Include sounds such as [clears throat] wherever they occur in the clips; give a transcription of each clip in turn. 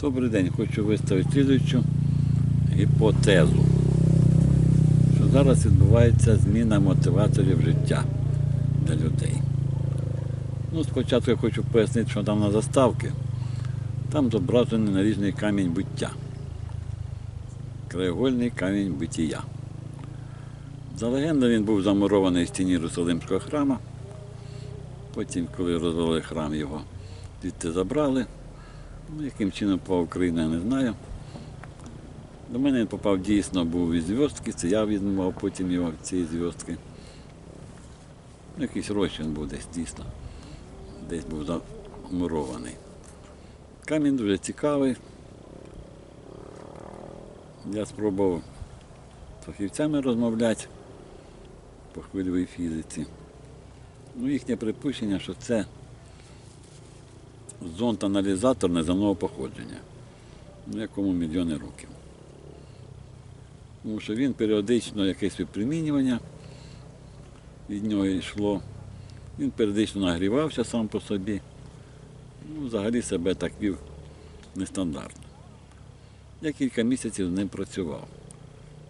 Добрий день, хочу виставити слідуючу гіпотезу, що зараз відбувається зміна мотиваторів життя для людей. Ну, спочатку я хочу пояснити, що там на заставки, там зображений наріжний камінь буття. Краєгольний камінь битія. За легендою, він був замурований в стіні Єрусалимського храму. Потім, коли розвели храм, його звідти забрали. Ну, яким чином попав в Україну, я не знаю. До мене він попав дійсно був із зв'язки, це я відмивав потім його цієї зв'язки. Ну, якийсь розчин був десь дійсно. Десь був замурований. Камінь дуже цікавий. Я спробував з фахівцями розмовляти по хвильовій фізиці. Ну, їхнє припущення, що це зонд-аналізатор неземного походження, якому мільйони років. Тому що він періодично якесь випромінювання від нього йшло. Він періодично нагрівався сам по собі. Ну, взагалі себе так вів нестандартно. Я кілька місяців з ним працював.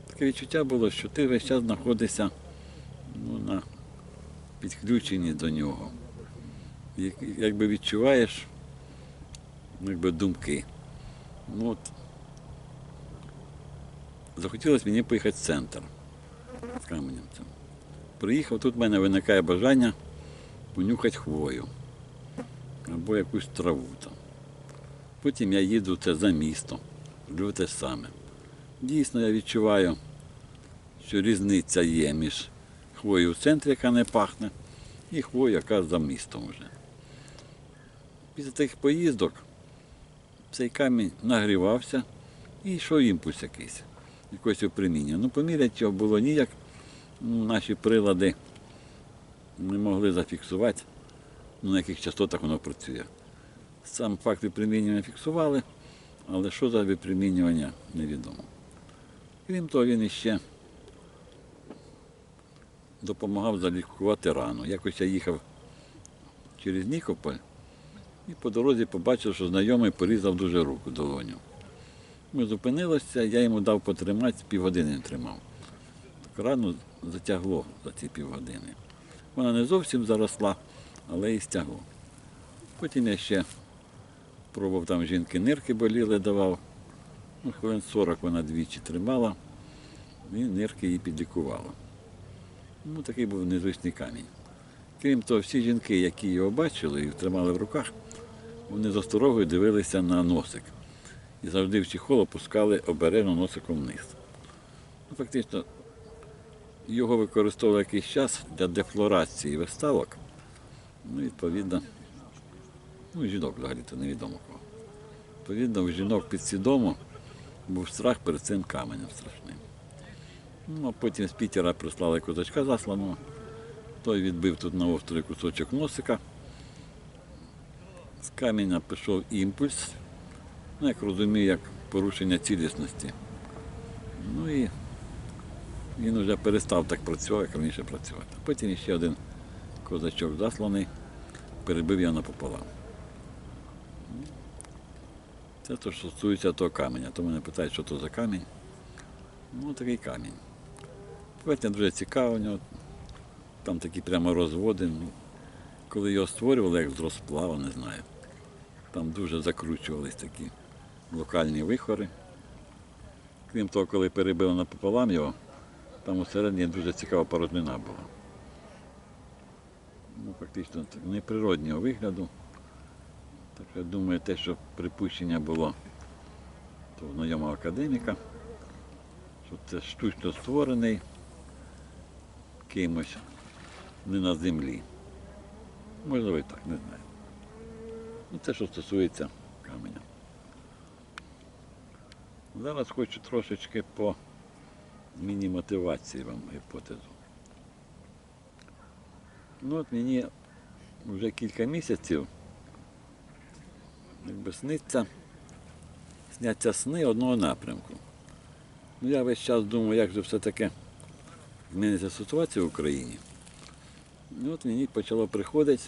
Таке відчуття було, що ти весь час знаходишся ну, на підключенні до нього. Як- Якби відчуваєш якби думки. Ну, от, захотілося мені поїхати в центр з Кам'янцем. Приїхав, тут в мене виникає бажання понюхати хвою або якусь траву там. Потім я їду це за місто, роблю те саме. Дійсно, я відчуваю, що різниця є між хвоєю в центрі, яка не пахне, і хвоєю, яка за містом вже. Після тих поїздок цей камінь нагрівався і йшов імпульс якийсь, якось опроміння. Ну, поміряти його було ніяк. Ну, Наші прилади не могли зафіксувати, ну, на яких частотах воно працює. Сам факт випромінювання фіксували, але що за випромінювання невідомо. Крім того, він іще допомагав залікувати рану. Якось я їхав через Нікополь і по дорозі побачив, що знайомий порізав дуже руку долоню. Ми зупинилися, я йому дав потримати, півгодини тримав. Так рану затягло за ці півгодини. Вона не зовсім заросла, але і стягло. Потім я ще пробував там жінки нирки боліли, давав. Ну, хвилин 40 вона двічі тримала, і нирки її підлікувала. Ну, такий був незвичний камінь. Крім того, всі жінки, які його бачили і тримали в руках, вони з осторогою дивилися на носик. І завжди в чехол опускали обережно носиком вниз. Ну, фактично, його використовували якийсь час для дефлорації виставок. Ну, відповідно, ну, жінок взагалі-то невідомо кого. Відповідно, у жінок підсвідомо був страх перед цим каменем страшним. Ну, а потім з Пітера прислали козачка засланого. Той відбив тут на острові кусочок носика. З каменя пішов імпульс, ну, як розумію, як порушення цілісності. Ну і він вже перестав так працювати, як раніше працювати. Потім ще один козачок засланий, перебив його напополам. Це те, що стосується того каменя. То мене питають, що то за камінь. Ну, такий камінь. Поверхня дуже цікава у нього. Там такі прямо розводи. Коли його створювали, як з розплава, не знаю. Там дуже закручувались такі локальні вихори. Крім того, коли перебили напополам його, там усередині дуже цікава порожнина була. Ну, фактично неприроднього вигляду. Так я думаю, те, що припущення було того знайомого академіка, що це штучно створений кимось не на землі. Можливо і так, не знаю. Ну, це що стосується каменя. Зараз хочу трошечки по міні-мотивації вам гіпотезу. Ну от мені вже кілька місяців якби сниться, сняться сни одного напрямку. Ну, я весь час думаю, як же все-таки зміниться ситуація в Україні. І от мені почало приходити,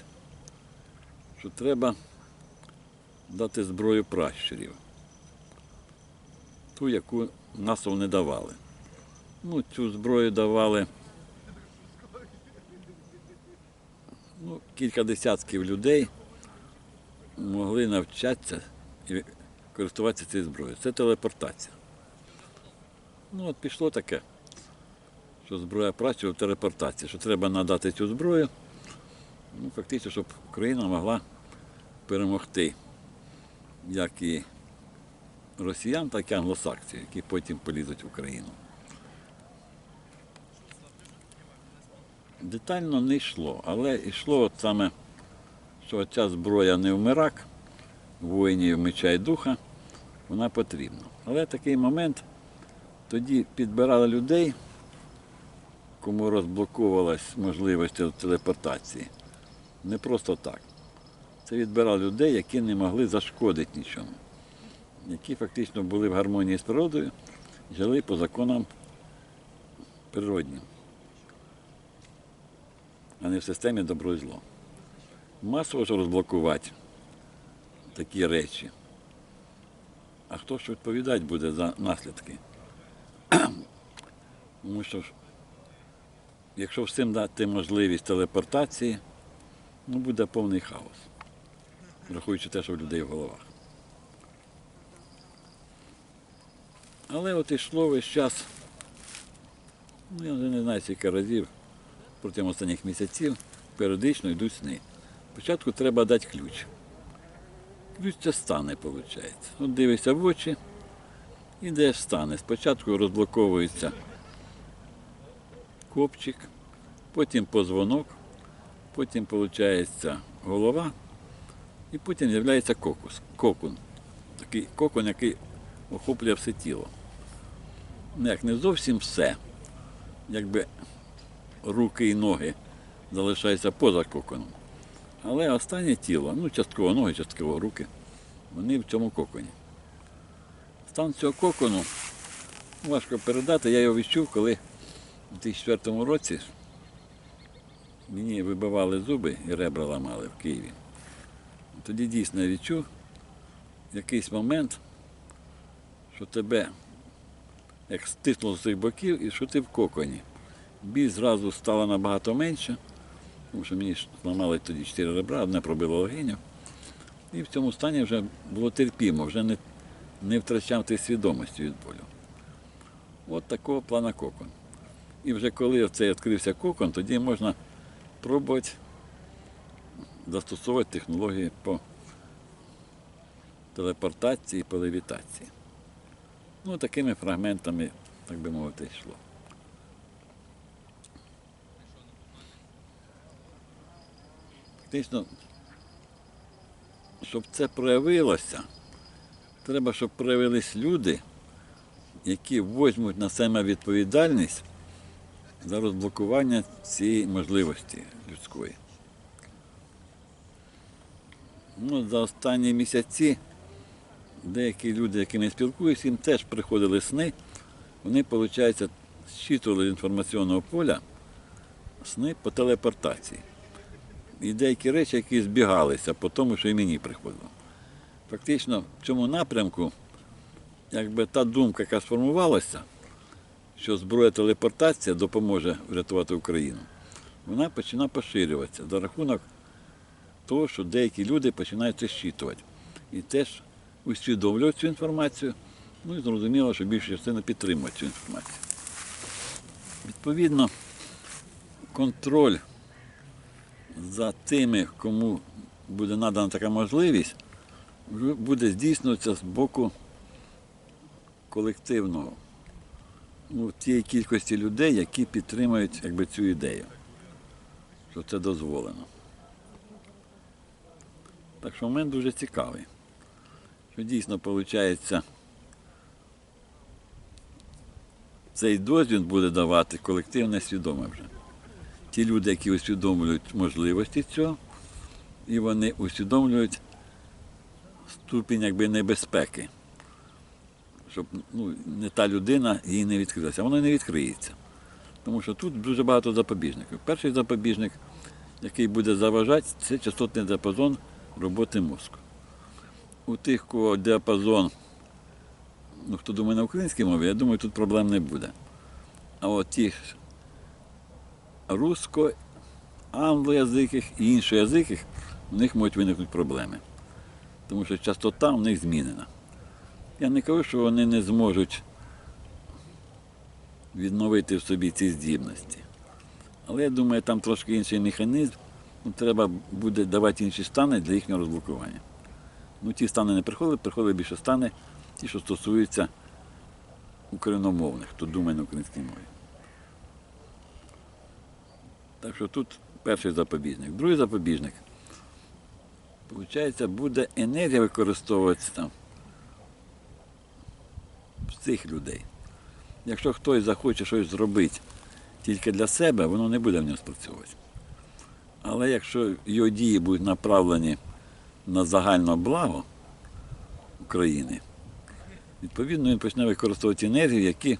що треба дати зброю пращурів. ту, яку масово не давали. Ну, цю зброю давали ну, кілька десятків людей могли навчатися і користуватися цією зброєю. Це телепортація. Ну, от пішло таке, що зброя працює в телепортації, що треба надати цю зброю, ну, фактично, щоб Україна могла перемогти як і росіян, так і англосаксів, які потім полізуть в Україну. Детально не йшло, але йшло от саме, що ця зброя не вмирак, воїнів меча і духа, вона потрібна. Але такий момент тоді підбирали людей, кому розблоковувалась можливість телепортації. Не просто так. Це відбирали людей, які не могли зашкодити нічому, які фактично були в гармонії з природою, жили по законам природнім, а не в системі добро і зло. Масово ж розблокувати такі речі. А хто ж відповідати буде за наслідки? [clears throat] Тому що якщо всім дати можливість телепортації, ну буде повний хаос враховуючи те, що в людей в головах. Але от йшло весь час, ну я вже не знаю скільки разів протягом останніх місяців періодично йдуть сни. Спочатку треба дати ключ. Ключ це стане, виходить. От дивишся в очі, ідеш стане. Спочатку розблоковується копчик, потім позвонок, потім виходить голова. І потім з'являється кокус, кокун. Такий кокон, який охоплює все тіло. Ну, як не зовсім все, якби руки і ноги залишаються поза коконом. Але останнє тіло, ну частково ноги, частково руки, вони в цьому коконі. Стан цього кокону важко передати, я його відчув, коли у 2004 році мені вибивали зуби і ребра ламали в Києві тоді дійсно я відчув якийсь момент, що тебе як стиснуло з цих боків і що ти в коконі. Біль зразу стала набагато менше, тому що мені зламали тоді чотири ребра, одне пробило легеню. І в цьому стані вже було терпімо, вже не, не втрачав ти свідомості від болю. От такого плана кокон. І вже коли цей відкрився кокон, тоді можна пробувати застосовувати технології по телепортації, по левітації. Ну, такими фрагментами, так би мовити, йшло. Фактично, щоб це проявилося, треба, щоб проявились люди, які візьмуть на себе відповідальність за розблокування цієї можливості людської. Ну, за останні місяці деякі люди, якими я спілкуюся, їм теж приходили сни. Вони, виходить, зчитували з інформаційного поля сни по телепортації. І деякі речі, які збігалися по тому, що і мені приходило. Фактично, в цьому напрямку, якби та думка, яка сформувалася, що зброя телепортація допоможе врятувати Україну, вона починає поширюватися за рахунок того, що деякі люди починають це щитувати. І теж усвідомлюють цю інформацію, ну і зрозуміло, що більша частина підтримує цю інформацію. Відповідно, контроль за тими, кому буде надана така можливість, буде здійснюватися з боку колективного, ну, тієї кількості людей, які підтримують якби, цю ідею, що це дозволено. Так що момент дуже цікавий. Що дійсно виходить, цей дозвіл буде давати колективне свідоме вже. Ті люди, які усвідомлюють можливості цього, і вони усвідомлюють ступінь якби, небезпеки. Щоб ну, не та людина їй не відкрилася. Вона не відкриється. Тому що тут дуже багато запобіжників. Перший запобіжник, який буде заважати, це частотний діапазон роботи мозку. У тих, кого діапазон ну, хто думає на українській мові, я думаю, тут проблем не буде. А от ті русско, англоязиких і іншоязиких, у них можуть виникнути проблеми. Тому що частота в них змінена. Я не кажу, що вони не зможуть відновити в собі ці здібності. Але я думаю, там трошки інший механізм. Ну, треба буде давати інші стани для їхнього розблокування. Ну, ті стани не приходили, приходили більше стани, ті, що стосуються україномовних, хто думає на українській мові. Так що тут перший запобіжник. Другий запобіжник. Получається, буде енергія використовуватися там в цих людей. Якщо хтось захоче щось зробити тільки для себе, воно не буде в нього спрацьовувати. Але якщо його дії будуть направлені на загальне благо України, відповідно він почне використовувати енергію, які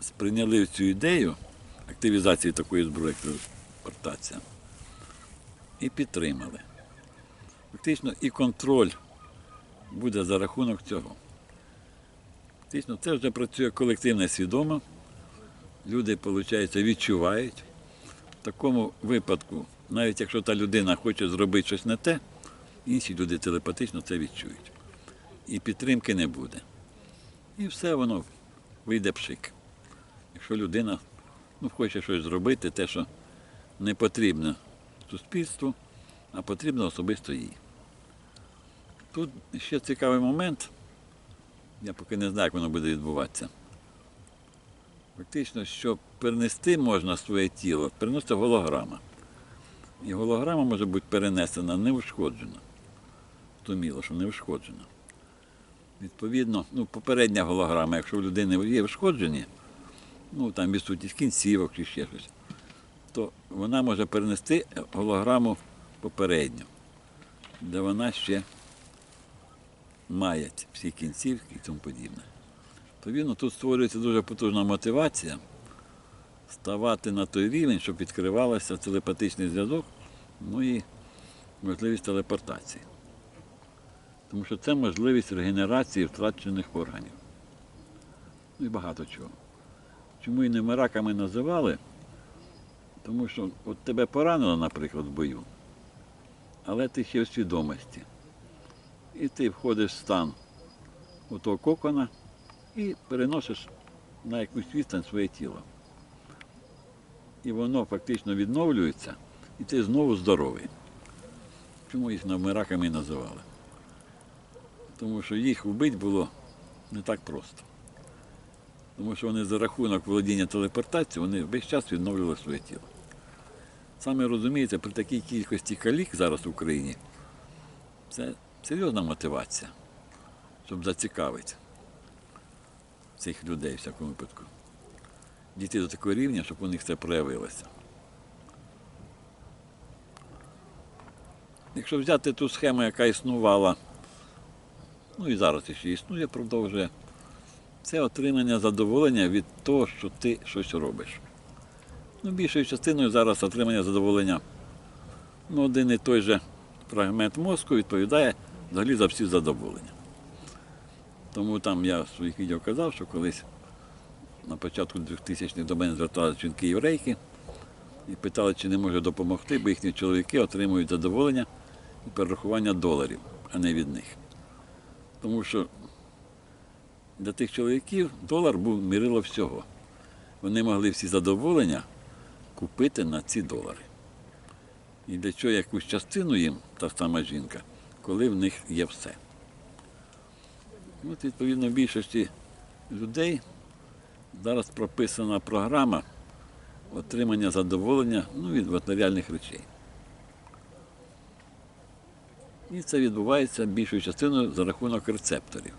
сприйняли цю ідею активізації такої зброї, як телепортація, і підтримали. Фактично і контроль буде за рахунок цього. Фактично, це вже працює колективне свідомо. Люди, виходить, відчувають. В такому випадку, навіть якщо та людина хоче зробити щось не те, інші люди телепатично це відчують. І підтримки не буде. І все воно вийде пшик. Якщо людина ну, хоче щось зробити, те, що не потрібно суспільству, а потрібно особисто їй. Тут ще цікавий момент, я поки не знаю, як воно буде відбуватися. Фактично, що перенести можна своє тіло, переноситься голограма. І голограма може бути перенесена неушкоджена. Томіло, що неушкоджена. Відповідно, ну, попередня голограма, якщо у людини є ушкоджені, ну там відсутність кінцівок чи ще щось, то вона може перенести голограму попередню, де вона ще має всі кінцівки і тому подібне. Відповідно, тут створюється дуже потужна мотивація ставати на той рівень, щоб відкривався телепатичний зв'язок, ну і можливість телепортації. Тому що це можливість регенерації втрачених органів. Ну і багато чого. Чому і не раками називали? Тому що от тебе поранило, наприклад, в бою, але ти ще в свідомості. І ти входиш в стан того кокона і переносиш на якусь відстань своє тіло. І воно фактично відновлюється, і ти знову здоровий. Чому їх раками і називали? Тому що їх вбити було не так просто. Тому що вони за рахунок володіння телепортацією, вони весь час відновлювали своє тіло. Саме розумієте, при такій кількості калік зараз в Україні це серйозна мотивація, щоб зацікавити цих людей в всякому випадку. Дійти до такого рівня, щоб у них це проявилося. Якщо взяти ту схему, яка існувала, ну і зараз ще існує, продовжує, це отримання задоволення від того, що ти щось робиш. Ну, більшою частиною зараз отримання задоволення. Ну, один і той же фрагмент мозку відповідає взагалі за всі задоволення. Тому там я в своїх відео казав, що колись на початку 2000-х до мене зверталися жінки єврейки і питали, чи не може допомогти, бо їхні чоловіки отримують задоволення і перерахування доларів, а не від них. Тому що для тих чоловіків долар був мірило всього. Вони могли всі задоволення купити на ці долари. І для чого якусь частину їм, та сама жінка, коли в них є все. От, відповідно, в більшості людей зараз прописана програма отримання задоволення ну, від матеріальних речей. І це відбувається більшою частиною за рахунок рецепторів.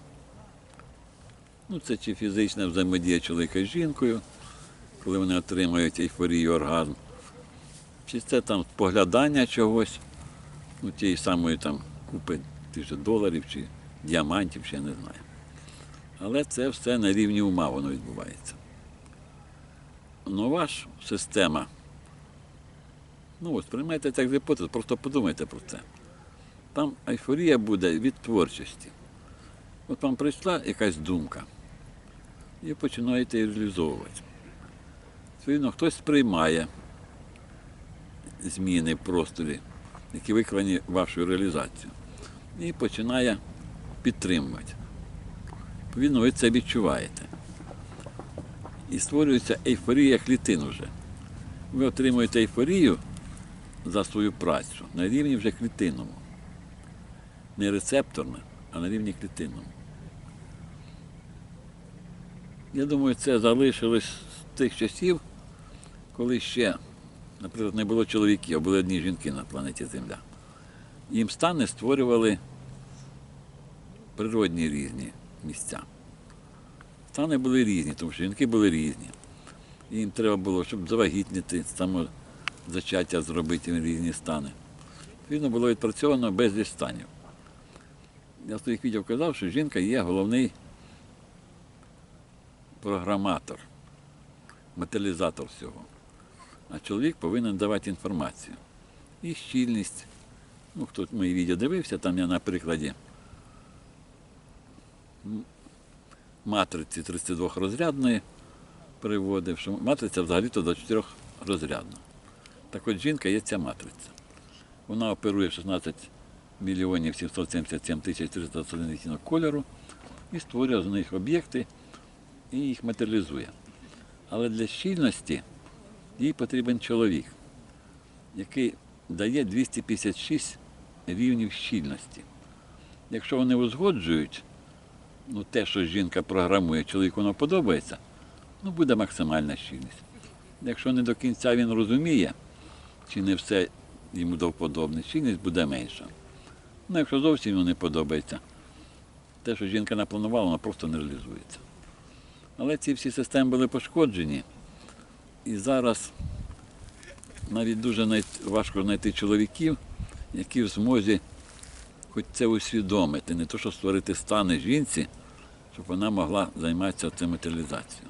Ну, це чи фізична взаємодія чоловіка з жінкою, коли вони отримують ейфорію, оргазм, чи це там поглядання чогось, ну, тієї самої там купи же доларів чи діамантів, я не знаю. Але це все на рівні ума воно відбувається. Нова ж система. Ну ось, приймайте як гіпотез, просто подумайте про це. Там ейфорія буде від творчості. От вам прийшла якась думка, і починаєте її реалізовувати. Відповідно, хтось сприймає зміни в просторі, які виконані вашою реалізацією, і починає підтримувати. Відповідно, ви це відчуваєте. І створюється ейфорія клітин вже. Ви отримуєте ейфорію за свою працю на рівні вже клітинному. Не рецепторно, а на рівні клітинному. Я думаю, це залишилось з тих часів, коли ще, наприклад, не було чоловіків, а були одні жінки на планеті Земля. Їм стани створювали природні різні місця. Стани були різні, тому що жінки були різні. Їм треба було, щоб завагітніти, самозачаття зробити різні стани. Відповідно, було відпрацьовано безліч станів. Я з своїх відео казав, що жінка є головний програматор, матеріалізатор всього. А чоловік повинен давати інформацію. І щільність. Ну, хто мої відео дивився, там я на прикладі матриці 32-розрядної приводив, що матриця взагалі-то до 4 розрядна. Так от жінка є ця матриця. Вона оперує 16 мільйонів 777 тисяч 321 відтінок кольору і створює з них об'єкти і їх матеріалізує. Але для щільності їй потрібен чоловік, який дає 256 рівнів щільності. Якщо вони узгоджують, ну, те, що жінка програмує, чоловіку воно подобається, ну, буде максимальна щільність. Якщо не до кінця він розуміє, чи не все йому до вподобне, щільність буде менша. Ну, якщо зовсім йому не подобається, те, що жінка напланувала, воно просто не реалізується. Але ці всі системи були пошкоджені. І зараз навіть дуже важко знайти чоловіків, які в змозі хоч це усвідомити, не то, що створити стани жінці, щоб вона могла займатися цим матеріалізацією.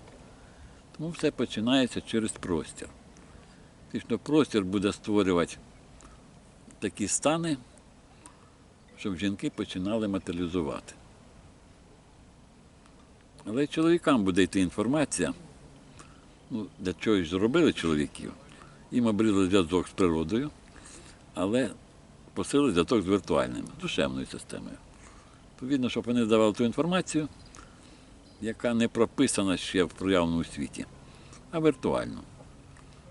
Тому все починається через простір. Фактично простір буде створювати такі стани, щоб жінки починали матеріалізувати. Але чоловікам буде йти інформація, ну, для чого ж зробили чоловіків. Їм обрізали зв'язок з природою, але посилили зв'язок з віртуальним, з душевною системою. Відповідно, щоб вони здавали ту інформацію, яка не прописана ще в проявному світі, а віртуально.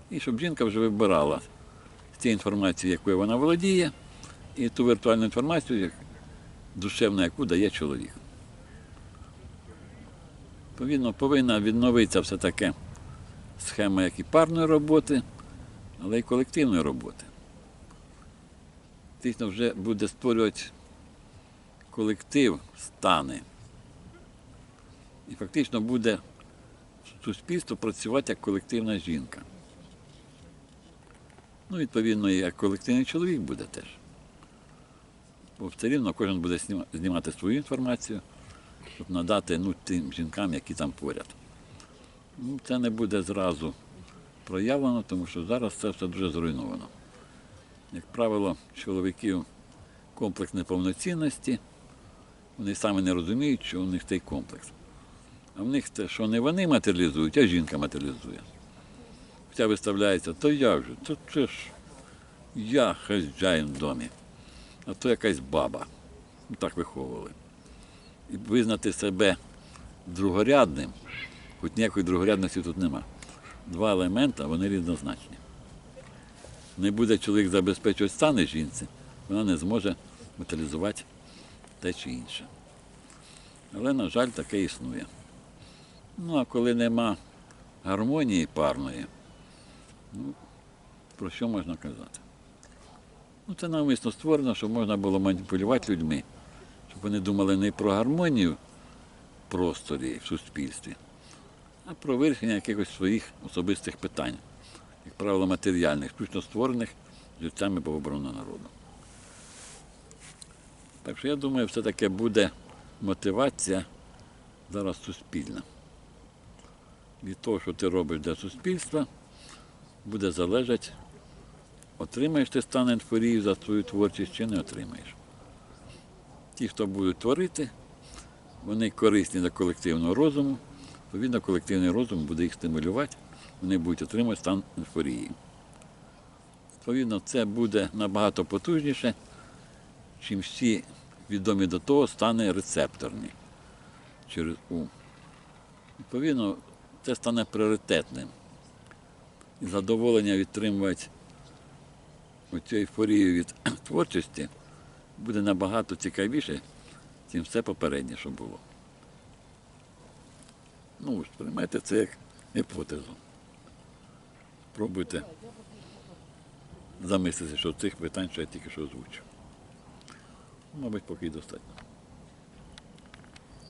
І щоб жінка вже вибирала з цієї інформації, якою вона володіє, і ту віртуальну інформацію, душевну, яку дає чоловік. Відповідно, повинна відновитися все таке схема як і парної роботи, але й колективної роботи. Фактично вже буде створювати колектив стани. І фактично буде суспільство працювати як колективна жінка. Ну, відповідно, і як колективний чоловік буде теж. Бо все рівно кожен буде знімати свою інформацію, щоб надати ну, тим жінкам, які там поряд. Ну, це не буде зразу проявлено, тому що зараз це все дуже зруйновано. Як правило, чоловіків комплекс неповноцінності, вони самі не розуміють, що у них цей комплекс. А в них те, що не вони матеріалізують, а жінка матеріалізує. Хоча виставляється, то як же, то це ж я хазяїн в домі, а то якась баба. Ну, Так виховували. І визнати себе другорядним, хоч ніякої другорядності тут нема. Два елемента, вони рівнозначні. Не буде чоловік забезпечувати стани жінці, вона не зможе матеріалізувати те чи інше. Але, на жаль, таке існує. Ну, а коли нема гармонії парної, ну, про що можна казати? Ну, це навмисно створено, щоб можна було маніпулювати людьми, щоб вони думали не про гармонію в просторі в суспільстві, а про вирішення якихось своїх особистих питань, як правило, матеріальних, штучно створених людцями по оборону народу. Так що я думаю, все-таки буде мотивація зараз суспільна. Від того, що ти робиш для суспільства, буде залежати, отримаєш ти стан енфорії за свою творчість чи не отримаєш. Ті, хто будуть творити, вони корисні для колективного розуму, відповідно, колективний розум буде їх стимулювати, вони будуть отримувати стан ейфорії. Відповідно, це буде набагато потужніше, чим всі відомі до того стани рецепторні через ум. Відповідно, це стане пріоритетним. І задоволення відтримувати оцю ейфорію від [clears throat] творчості буде набагато цікавіше, ніж все попереднє, що було. Ну, ж приймайте це як гіпотезу. Пробуйте замислитися, що цих питань, що я тільки що озвучив. Мабуть, поки достатньо.